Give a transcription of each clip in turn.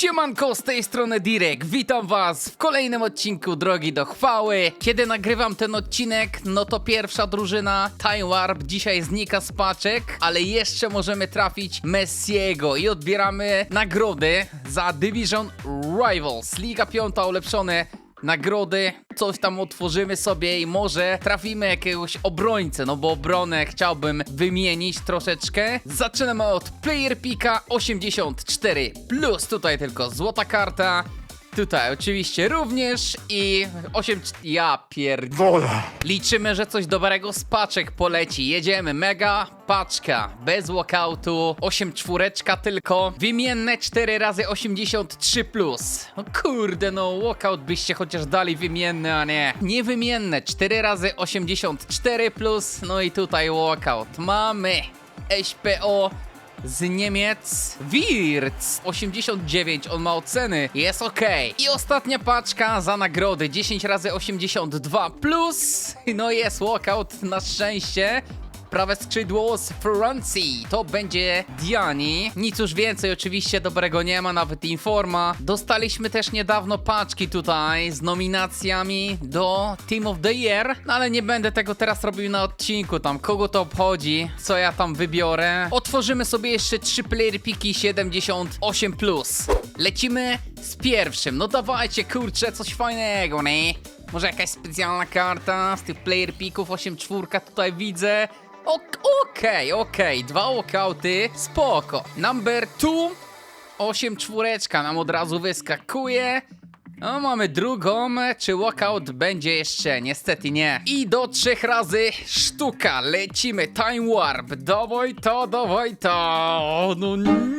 Siemanko, z tej strony Direk, witam was w kolejnym odcinku Drogi do Chwały. Kiedy nagrywam ten odcinek, no to pierwsza drużyna Time Warp dzisiaj znika z paczek, ale jeszcze możemy trafić Messiego i odbieramy nagrody za Division Rivals. Liga piąta ulepszone nagrody, coś tam otworzymy sobie i może trafimy jakiegoś obrońcę, no bo obronę chciałbym wymienić troszeczkę. Zaczynamy od Player Pika 84 plus, tutaj tylko złota karta. Tutaj oczywiście również i 8... Ja pierd... Wola. Liczymy, że coś dobrego z paczek poleci. Jedziemy. Mega paczka. Bez walkoutu. 8 czwóreczka tylko. Wymienne 4 razy 83 plus. No kurde, no walkout byście chociaż dali wymienny, a nie. Niewymienne 4 razy 84 plus. No i tutaj walkout. Mamy SPO z Niemiec Wirtz 89, on ma oceny, jest ok. I ostatnia paczka za nagrody 10 razy 82 plus, no jest walkout na szczęście. Prawe skrzydło z Francji to będzie Diani. Nic już więcej oczywiście dobrego nie ma, nawet informa. Dostaliśmy też niedawno paczki tutaj z nominacjami do Team of the Year, no ale nie będę tego teraz robił na odcinku, tam kogo to obchodzi, co ja tam wybiorę. Otworzymy sobie jeszcze 3 player piki 78+. Plus. Lecimy z pierwszym, no dawajcie kurczę, coś fajnego, nie? Może jakaś specjalna karta z tych player pików 8 czwórka tutaj widzę. Ok- Okej, okej, dwa walkouty, spoko. Number two, 8 czwóreczka nam od razu wyskakuje. No, mamy drugą, czy walkout będzie jeszcze? Niestety nie. I do trzech razy sztuka, lecimy, time warp, dawaj to, dawaj to. No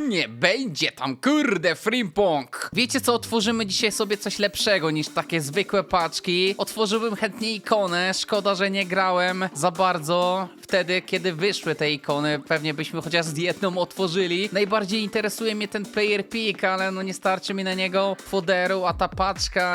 nie będzie tam, kurde, frimpong. Wiecie co, otworzymy dzisiaj sobie coś lepszego niż takie zwykłe paczki. Otworzyłbym chętnie ikonę, szkoda, że nie grałem za bardzo wtedy, kiedy wyszły te ikony. Pewnie byśmy chociaż z jedną otworzyli. Najbardziej interesuje mnie ten player pick, ale no nie starczy mi na niego foderu, a ta paczka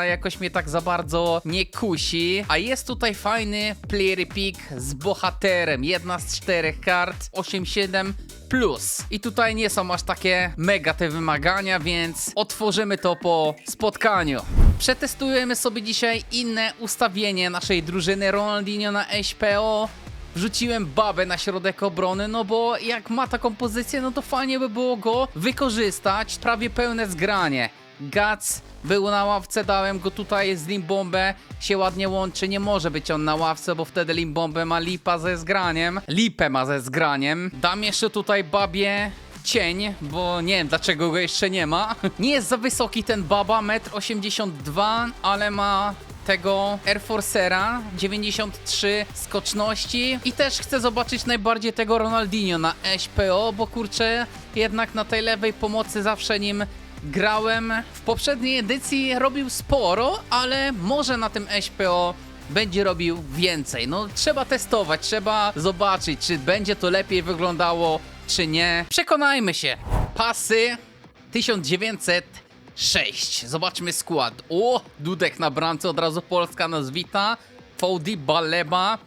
jakoś mnie tak za bardzo nie kusi. A jest tutaj fajny player pick z bohaterem. Jedna z czterech kart, 8-7 plus. I tutaj nie są aż takie mega te wymagania, więc otworzymy to po spotkaniu. Przetestujemy sobie dzisiaj inne ustawienie naszej drużyny Ronaldinho na SPO. Wrzuciłem babę na środek obrony, no bo jak ma taką pozycję, no to fajnie by było go wykorzystać. Prawie pełne zgranie. Gac był na ławce, dałem go tutaj z Limbombę, się ładnie łączy, nie może być on na ławce, bo wtedy Limbombę ma lipa ze zgraniem, lipę ma ze zgraniem. Dam jeszcze tutaj babie cień, bo nie wiem dlaczego go jeszcze nie ma. Nie jest za wysoki ten baba, 1,82 m, ale ma tego Air Forcera 93 skoczności i też chcę zobaczyć najbardziej tego Ronaldinho na SPO, bo kurczę, jednak na tej lewej pomocy zawsze nim grałem. W poprzedniej edycji robił sporo, ale może na tym SPO będzie robił więcej. No trzeba testować, trzeba zobaczyć, czy będzie to lepiej wyglądało, czy nie. Przekonajmy się. Pasy 1906. Zobaczmy skład. O, Dudek na bramce, od razu Polska nas wita. Baleba,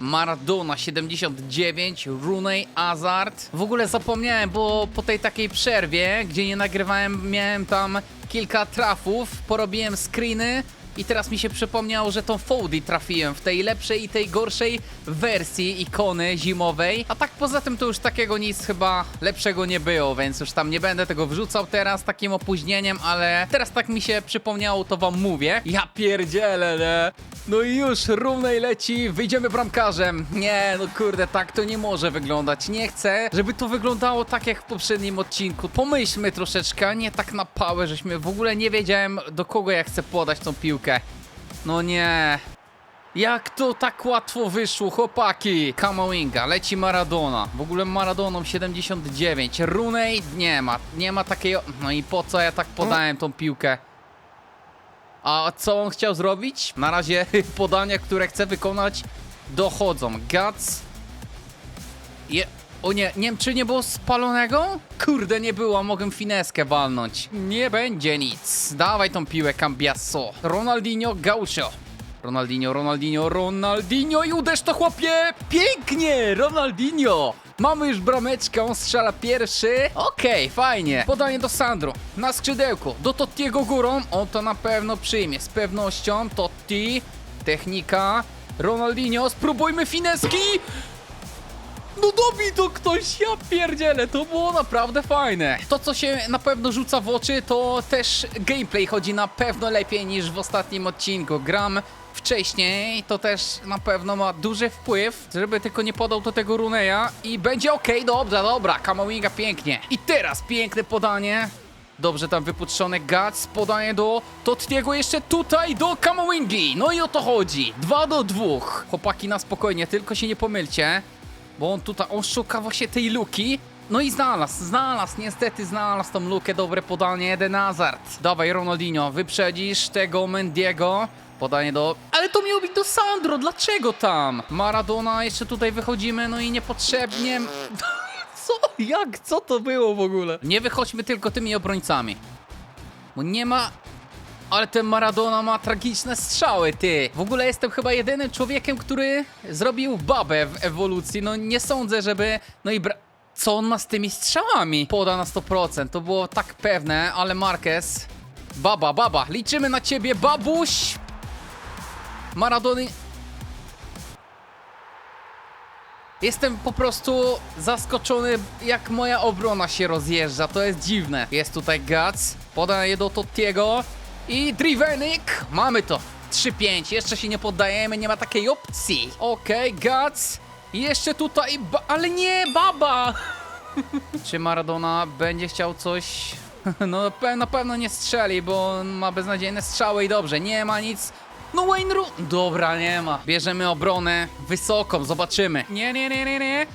Maradona 79, Rooney, Hazard. W ogóle zapomniałem, bo po tej takiej przerwie, gdzie nie nagrywałem, miałem tam kilka trafów, porobiłem screeny i teraz mi się przypomniało, że tą Fody trafiłem w tej lepszej i tej gorszej wersji ikony zimowej. A tak poza tym to już takiego nic chyba lepszego nie było, więc już tam nie będę tego wrzucał teraz takim opóźnieniem, ale teraz tak mi się przypomniało, to wam mówię. Ja pierdzielę, nie? No i już równej leci, wyjdziemy bramkarzem. Nie, no kurde, tak to nie może wyglądać. Nie chcę, żeby to wyglądało tak jak w poprzednim odcinku. Pomyślmy troszeczkę, nie tak na pałę, żeśmy w ogóle nie wiedziałem do kogo ja chcę podać tą piłkę. No nie. Jak to tak łatwo wyszło, chłopaki? Kamowinga, leci Maradona. W ogóle Maradoną 79. Runej nie ma, nie ma takiej... No i po co ja tak podałem tą piłkę? A co on chciał zrobić? Na razie podania, które chce wykonać, dochodzą. Guts. Je... O nie, nie czy nie było spalonego? Kurde, nie było, mogłem fineskę walnąć. Nie będzie nic. Dawaj tą piłę, Cambiasso. Ronaldinho, Gaucho. Ronaldinho, Ronaldinho, Ronaldinho i uderz to chłopie! Pięknie! Ronaldinho! Mamy już brameczkę, on strzela pierwszy. Okej, fajnie. Podanie do Sandro. Na skrzydełku. Do Tottiego górą. On to na pewno przyjmie. Z pewnością. Totti. Technika. Ronaldinho. Spróbujmy fineski. No dobij to ktoś, ja pierdzielę, to było naprawdę fajne. To, co się na pewno rzuca w oczy, to też gameplay chodzi na pewno lepiej niż w ostatnim odcinku. Gram wcześniej, to też na pewno ma duży wpływ, żeby tylko nie podał do tego Runeja i będzie okej, dobrze, dobra, Kamawinga pięknie. I teraz piękne podanie. Dobrze tam wypuszczony Guts, podanie do Tottiego jeszcze tutaj do Kamawingi. No i o to chodzi. 2 do 2. Chłopaki na spokojnie, tylko się nie pomylcie. Bo on tutaj, on szuka właśnie tej luki. No i znalazł, znalazł, niestety znalazł tą lukę, dobre podanie, Eden Hazard. Dawaj Ronaldinho, wyprzedzisz tego Mendiego. Podanie do... Ale to miało być do Sandro, dlaczego tam? Maradona, jeszcze tutaj wychodzimy, no i niepotrzebnie... Co? Jak? Co to było w ogóle? Nie wychodźmy tylko tymi obrońcami. Bo nie ma... Ale ten Maradona ma tragiczne strzały, ty. W ogóle jestem chyba jedynym człowiekiem, który zrobił babę w ewolucji. No nie sądzę, żeby... No i bra... Co on ma z tymi strzałami? Poda na 100%, to było tak pewne, ale Marquez... Baba, baba, liczymy na ciebie, babuś! Maradony... Jestem po prostu zaskoczony, jak moja obrona się rozjeżdża. To jest dziwne. Jest tutaj Guts, podaje do Tottiego i Drivenik. Mamy to. 3-5. Jeszcze się nie poddajemy, nie ma takiej opcji. Okej, Guts. I Jeszcze tutaj, ale nie, baba! Czy Maradona będzie chciał coś... No na pewno nie strzeli, bo ma beznadziejne strzały i dobrze, nie ma nic. No Wayne Ru... Dobra, nie ma. Bierzemy obronę wysoką, zobaczymy. Nie, nie, nie, nie, nie.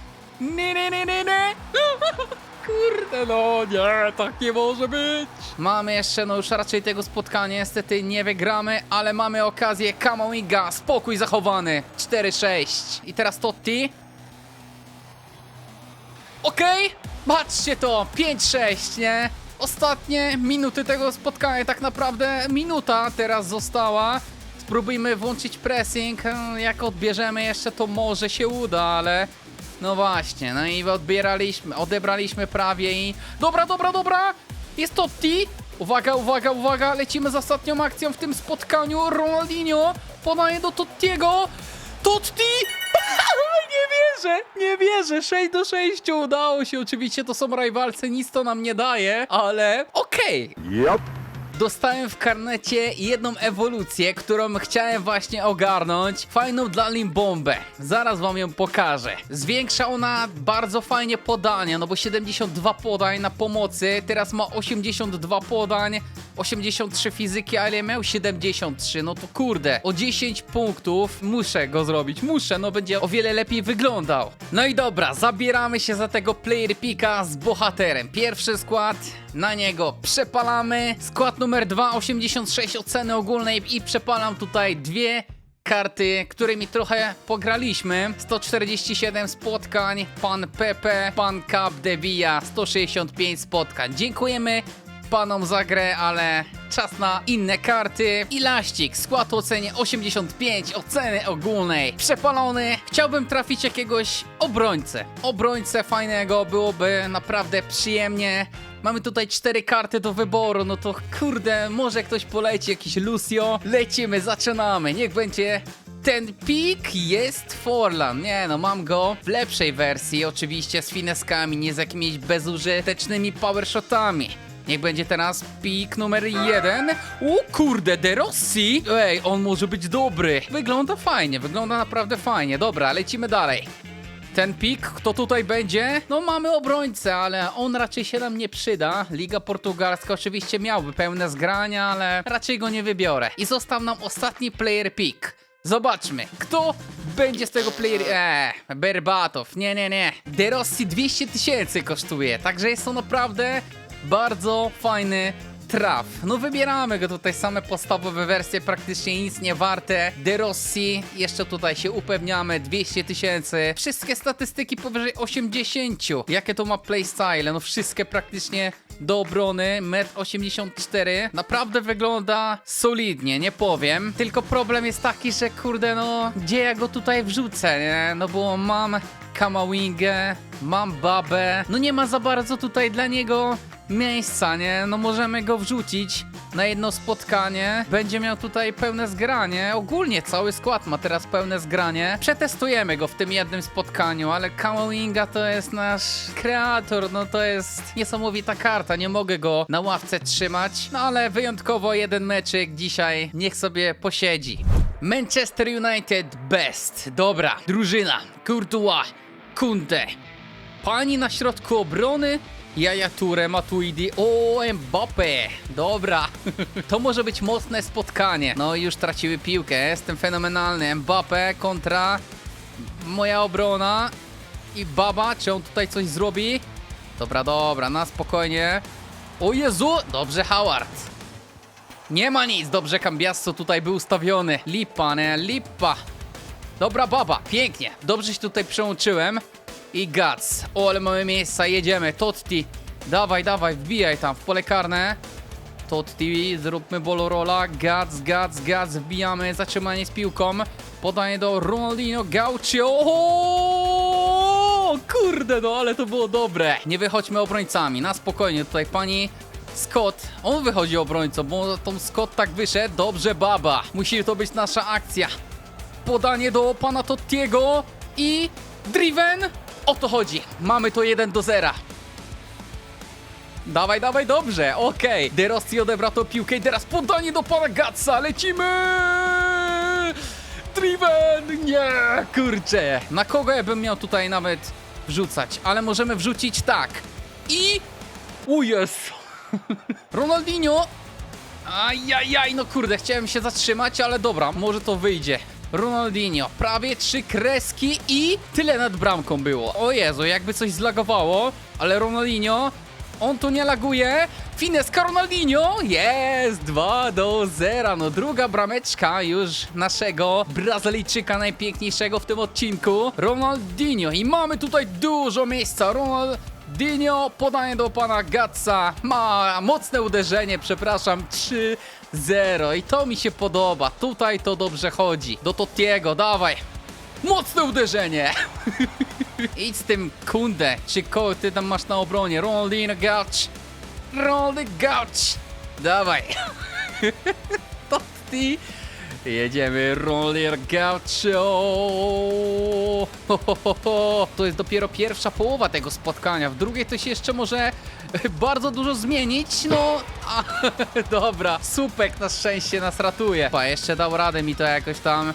Nie, nie, nie, nie, nie. Kurde, no nie, tak nie może być. Mamy jeszcze, no już raczej tego spotkania niestety nie wygramy, ale mamy okazję Kamowinga, spokój zachowany. 4-6. I teraz Totti. Okej, patrzcie to, 5-6, nie? Ostatnie minuty tego spotkania, tak naprawdę minuta teraz została. Spróbujmy włączyć pressing, jak odbierzemy jeszcze to może się uda, ale... No właśnie, no i odbieraliśmy, odebraliśmy prawie i... Dobra, dobra, dobra! Jest Totti! Uwaga, uwaga, uwaga, lecimy z ostatnią akcją w tym spotkaniu. Ronaldinho podaje do Tottiego. Totti! nie wierzę, nie wierzę. 6 do 6 udało się. Oczywiście to są rywalcy, nic to nam nie daje, ale okej. Yep. Dostałem w karnecie jedną ewolucję, którą chciałem właśnie ogarnąć. Fajną dla Limbombę. Zaraz wam ją pokażę. Zwiększa ona bardzo fajnie podania, no bo 72 podań na pomocy, teraz ma 82 podań, 83 fizyki, ale miał 73, no to kurde, o 10 punktów muszę go zrobić, muszę, no będzie o wiele lepiej wyglądał. No i dobra, zabieramy się za tego player pika z bohaterem. Pierwszy skład, na niego przepalamy. Skład numer 2, 86 oceny ogólnej i przepalam tutaj dwie karty, którymi trochę pograliśmy. 147 spotkań, pan Pepe, pan Cap Devilla, 165 spotkań. Dziękujemy panom za grę, ale czas na inne karty. I laścik, skład ocenie 85, oceny ogólnej. Przepalony. Chciałbym trafić jakiegoś obrońcę. Obrońcę fajnego, byłoby naprawdę przyjemnie. Mamy tutaj cztery karty do wyboru, no to kurde, może ktoś poleci, jakiś Lucio. Lecimy, zaczynamy, niech będzie ten pik jest Forlan. Nie no, mam go w lepszej wersji, oczywiście z fineskami, nie z jakimiś bezużytecznymi powershotami. Niech będzie teraz pik numer jeden. O kurde, De Rossi! Ej, on może być dobry. Wygląda fajnie, wygląda naprawdę fajnie. Dobra, lecimy dalej. Ten pik, kto tutaj będzie? No mamy obrońcę, ale on raczej się nam nie przyda. Liga Portugalska oczywiście miałby pełne zgrania, ale raczej go nie wybiorę. I został nam ostatni player pick. Zobaczmy, kto będzie z tego player... Eee, Berbatow, nie, nie, nie. De Rossi 200 tysięcy kosztuje, także jest to naprawdę bardzo fajny traf. No wybieramy go tutaj, same podstawowe wersje, praktycznie nic nie warte. De Rossi, jeszcze tutaj się upewniamy, 200 tysięcy. Wszystkie statystyki powyżej 80. Jakie to ma playstyle? No wszystkie praktycznie do obrony, 1,84 m. Naprawdę wygląda solidnie, nie powiem. Tylko problem jest taki, że kurde, no, gdzie ja go tutaj wrzucę, nie? No bo mam Kamawingę, mam babę. No nie ma za bardzo tutaj dla niego miejsca, nie? No możemy go wrzucić na jedno spotkanie. Będzie miał tutaj pełne zgranie. Ogólnie cały skład ma teraz pełne zgranie. Przetestujemy go w tym jednym spotkaniu, ale Kamawinga to jest nasz kreator, no to jest niesamowita karta. Nie mogę go na ławce trzymać, no ale wyjątkowo jeden meczyk dzisiaj niech sobie posiedzi. Manchester United best. Dobra, drużyna. Courtois, Kunde, Pani na środku obrony? Jaja Ture, Matuidi, o Mbappe, dobra, to może być mocne spotkanie. No i już traciły piłkę, jestem fenomenalny. Mbappe kontra moja obrona i Baba, czy on tutaj coś zrobi? Dobra, dobra, na spokojnie. O Jezu, dobrze Howard. Nie ma nic, dobrze Cambiasso tutaj był ustawiony. Lipa, nie, lipa. Dobra baba, pięknie. Dobrze się tutaj przełączyłem. I Guts. O, ale mamy miejsca, jedziemy. Totti. Dawaj, dawaj, wbijaj tam w pole karne. Totti, zróbmy bolorola. Guts, Guts, Guts, wbijamy. Zatrzymanie z piłką. Podanie do Ronaldinho Gaucho. O, kurde, no ale to było dobre. Nie wychodźmy obrońcami, na spokojnie. Tutaj pani Scott, on wychodzi obrońcą, bo tą Scott tak wyszedł. Dobrze, baba. Musi to być nasza akcja podanie do pana Tottiego i Driven. O to chodzi. Mamy to 1 do 0. Dawaj, dawaj, dobrze, okej. De Rossi odebra tą piłkę i teraz podanie do pana Gatsa, lecimy! Driven! Nie, kurczę. Na kogo ja bym miał tutaj nawet wrzucać? Ale możemy wrzucić tak. I... O jest! Ronaldinho Ajajaj, no kurde, chciałem się zatrzymać, ale dobra, może to wyjdzie. Ronaldinho, prawie trzy kreski i tyle nad bramką było. O Jezu, jakby coś zlagowało, ale Ronaldinho, on tu nie laguje. Fineska Ronaldinho, jest 2 do 0. No druga brameczka już naszego Brazylijczyka najpiękniejszego w tym odcinku. Ronaldinho i mamy tutaj dużo miejsca. Ronaldinho, podanie do pana Gatsa, ma mocne uderzenie, przepraszam, 3-0 i to mi się podoba. Tutaj to dobrze chodzi. Do Totiego, dawaj. Mocne uderzenie! Idź z tym kundę, czy kogo ty tam masz na obronie? Ronaldinho Gauch! Ronaldinho Gauch! Dawaj! Totti! Jedziemy, Ronaldinho Gaucho! Ho, ho, ho, ho. To jest dopiero pierwsza połowa tego spotkania. W drugiej to się jeszcze może bardzo dużo zmienić. No, a, dobra. Supek na szczęście nas ratuje. Pa, jeszcze dał radę mi to jakoś tam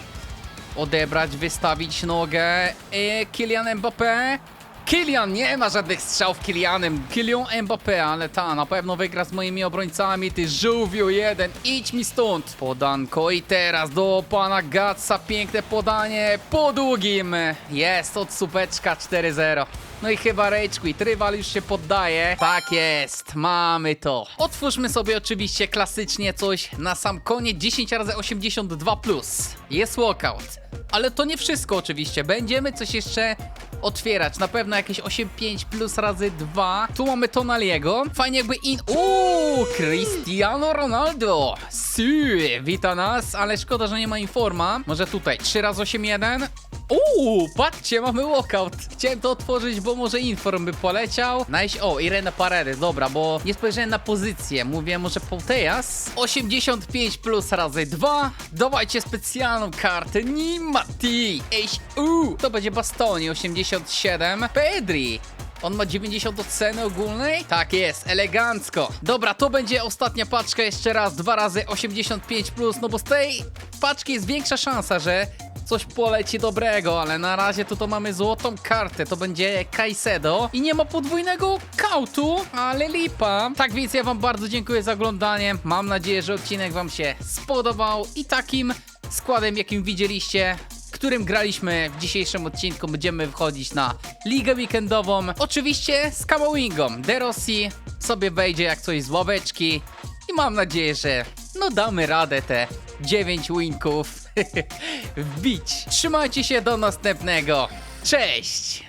odebrać, wystawić nogę. E, Kylian Mbappé. Kylian, nie ma żadnych strzałów Kylianem. Kylian Mbappé, ale ta, na pewno wygra z moimi obrońcami. Ty żółwiu jeden, idź mi stąd. Podanko i teraz do pana Gatsa. Piękne podanie po długim. Jest od supeczka 4-0. No i chyba Rage Quit. Rywal już się poddaje. Tak jest, mamy to. Otwórzmy sobie oczywiście klasycznie coś na sam koniec 10 razy 82 plus. Jest walkout. Ale to nie wszystko oczywiście. Będziemy coś jeszcze otwierać. Na pewno jakieś 8,5 plus razy 2. Tu mamy Tonaliego. Fajnie jakby in... Uuu, Cristiano Ronaldo. Sy, wita nas, ale szkoda, że nie ma informa. Może tutaj 3 razy 8,1. Uuu, patrzcie, mamy walkout. Chciałem to otworzyć, bo może inform by poleciał. Nice. O, Irene Paredes, dobra, bo nie spojrzałem na pozycję. Mówię, może Poutejas. 85 plus razy 2. Dawajcie specjalną kartę. Nimati. Ej, uuu. To będzie Bastoni, 87. Pedri. On ma 90 od ceny ogólnej? Tak jest, elegancko. Dobra, to będzie ostatnia paczka jeszcze raz, dwa razy 85 plus, no bo z tej paczki jest większa szansa, że coś poleci dobrego, ale na razie tu to mamy złotą kartę, to będzie Kaisedo i nie ma podwójnego kautu, ale lipa. Tak więc ja wam bardzo dziękuję za oglądanie, mam nadzieję, że odcinek wam się spodobał i takim składem, jakim widzieliście, którym graliśmy w dzisiejszym odcinku. Będziemy wchodzić na ligę weekendową. Oczywiście z Kamowingą. De Rossi sobie wejdzie jak coś z ławeczki. I mam nadzieję, że no damy radę te 9 winków wbić. Trzymajcie się do następnego. Cześć!